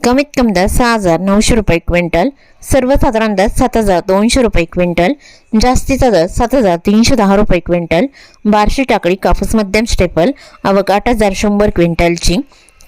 कमीत कमी दर सहा हजार नऊशे रुपये क्विंटल सर्वसाधारण दर सात हजार दोनशे रुपये क्विंटल जास्तीचा दर सात हजार तीनशे दहा रुपये क्विंटल बारशे टाकळी कापूस मध्यम स्टेपल आवक आठ हजार शंभर क्विंटलची.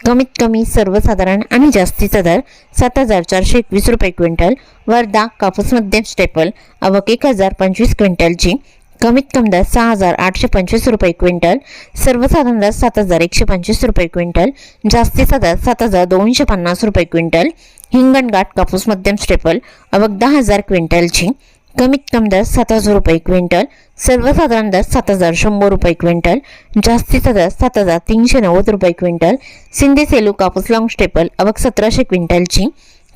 कमीत कमी सर्वसाधारण आणि जास्तीचा दर सात हजार चारशे एकवीस रुपये क्विंटल वर्धा कापूस मध्यम स्टेपल आवक एक हजार पंचवीस क्विंटलची. कमीत कमी दर सहा हजार आठशे पंचवीस रुपये क्विंटल सर्वसाधारण दर सात हजार एकशे पंचवीस रुपये क्विंटल जास्तीचा दर सात हजार दोनशे पन्नास रुपये क्विंटल हिंगणघाट कापूस मध्यम स्टेपल अवघ दहा हजार क्विंटलची कमीत कमी दर सात हजार रुपये क्विंटल सर्वसाधारण दर सात हजार शंभर रुपये क्विंटल जास्तीचा दर सात हजार तीनशे नव्वद रुपये क्विंटल सिंधी सेलू कापूस लॉंग स्टेपल अवघ सतराशे क्विंटलची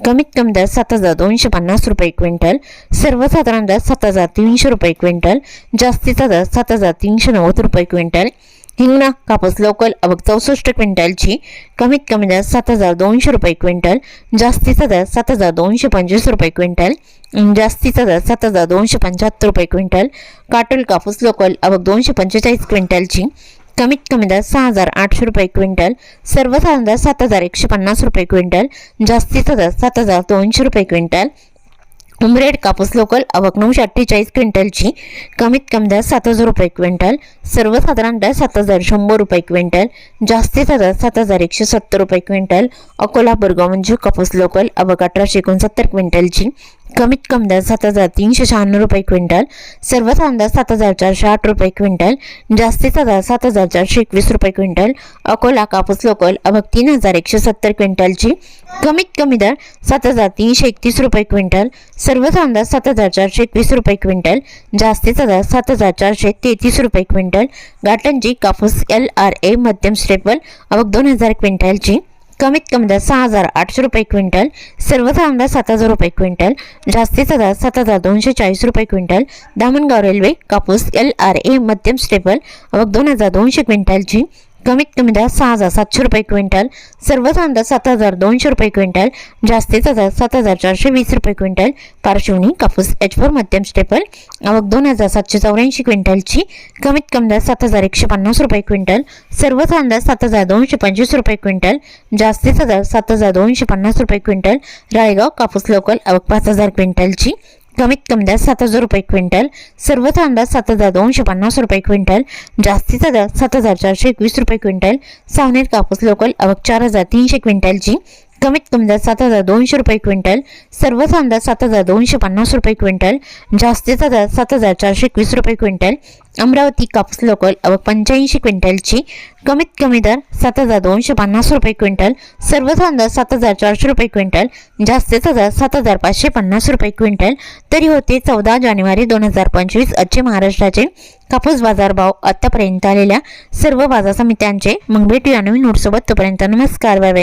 कमीत कमी दर सात हजार दोनशे पन्नास रुपये क्विंटल सर्वसाधारण दर सात हजार तीनशे रुपये क्विंटल जास्तीचा दर सात हजार तीनशे नव्वद रुपये क्विंटल. हिंगणा कापूस लोकल अवघ चौसष्ट क्विंटलची कमीत कमी दर सात हजार दोनशे रुपये क्विंटल जास्तीचा दर सात हजार दोनशे पंचवीस रुपये क्विंटल जास्तीचा दर सात हजार दोनशे पंच्याहत्तर रुपये क्विंटल. काटोल कापूस लोकल अवघ दोनशे पंचेचाळीस क्विंटलची कमीत कमी दर सहा हजार आठशे रुपये क्विंटल सर्वसाधारण दर सात हजार एकशे पन्नास रुपये क्विंटल जास्तीचा दर सात हजार दोनशे रुपये क्विंटल. उमरेड कापूस लोकल आवक नऊशे अठ्ठेचाळीस क्विंटलची कमीत कमी दर सात हजार रुपये क्विंटल सर्वसाधारण दर सात हजार शंभर रुपये क्विंटल जास्तीचा दर सात हजार एकशे सत्तर रुपये क्विंटल. अकोला बुरगाव म्हणजे कापूस लोकल आवक अठराशे एकोणसत्तर क्विंटलची. कमीत कमी दर सात हजार तीनशे शहाण्णव रुपये क्विंटल सर्वसाधारण दर सात हजार चारशे आठ रुपये क्विंटल जास्तीचा दर सात हजार चारशे एकवीस रुपये क्विंटल अकोला कापूस लोकल आवक तीन हजार एकशे सत्तर क्विंटलची कमीत कमी दर सात हजार तीनशे एकतीस रुपये क्विंटल सर्वसाधारण दर सात हजार चारशे एकवीस रुपये क्विंटल जास्तीचा दर सात हजार चारशे तेहतीस रुपये क्विंटल गाटंजी कापूस एल आर ए मध्यम स्टेपल आवक दोन हजार क्विंटलची कमीत कमी दर सहा हजार आठशे रुपये क्विंटल सर्वसाधारण दर सात हजार रुपये क्विंटल जास्तीचा दर सात हजार दोनशे चाळीस रुपये क्विंटल दामणगाव रेल्वे कापूस एल आर ए मध्यम स्टेबल मग दोन हजार दोनशे क्विंटलची कमीत कमी दर सहा हजार सातशे रुपये क्विंटल. सर्वच दर सात हजार दोनशे रुपये क्विंटल. जास्तीचा दर सात हजार चारशे वीस रुपये क्विंटल. पार्श्वनी कापूस एच फोर मध्यम स्टेपल आवक दोन हजार सातशे चौऱ्याऐंशी क्विंटलची. कमीत कमी दर सात हजार एकशे पन्नास रुपये क्विंटल. सर्वच दर सात हजार दोनशे पंचवीस रुपये क्विंटल. जास्तीचा दर सात हजार दोनशे पन्नास रुपये क्विंटल. राळेगाव कापूस लोकल आवक पाच हजार क्विंटलची. कमीत कमी दर सात हजार रुपये क्विंटल. सर्व दर सात हजार दोनशे पन्नास रुपये क्विंटल. जास्तीचा दर सात हजार चारशे एकवीस रुपये क्विंटल. सावनेर कापूस लोकल आवक चार हजार तीनशे क्विंटलची. कमीत कमी दर सात हजार दोनशे रुपये क्विंटल सर्वसाधारण दर सात हजार दोनशे पन्नास रुपये क्विंटल जास्तीचा दर सात हजार चारशे एकवीस रुपये क्विंटल अमरावती कापूस लोकल व पंच्याऐंशी क्विंटलची कमीत कमी दर सात हजार दोनशे पन्नास रुपये क्विंटल सर्वसाधारण दर सात हजार चारशे रुपये क्विंटल जास्तीचा दर सात हजार पाचशे पन्नास रुपये क्विंटल तरी होते चौदा जानेवारी दोन हजार पंचवीस आजचे महाराष्ट्राचे कापूस बाजारभाव आतापर्यंत आलेल्या सर्व बाजार समित्यांचे मग भेटूया नवीन नोटसोबत तोपर्यंत नमस्कार बाय बाय.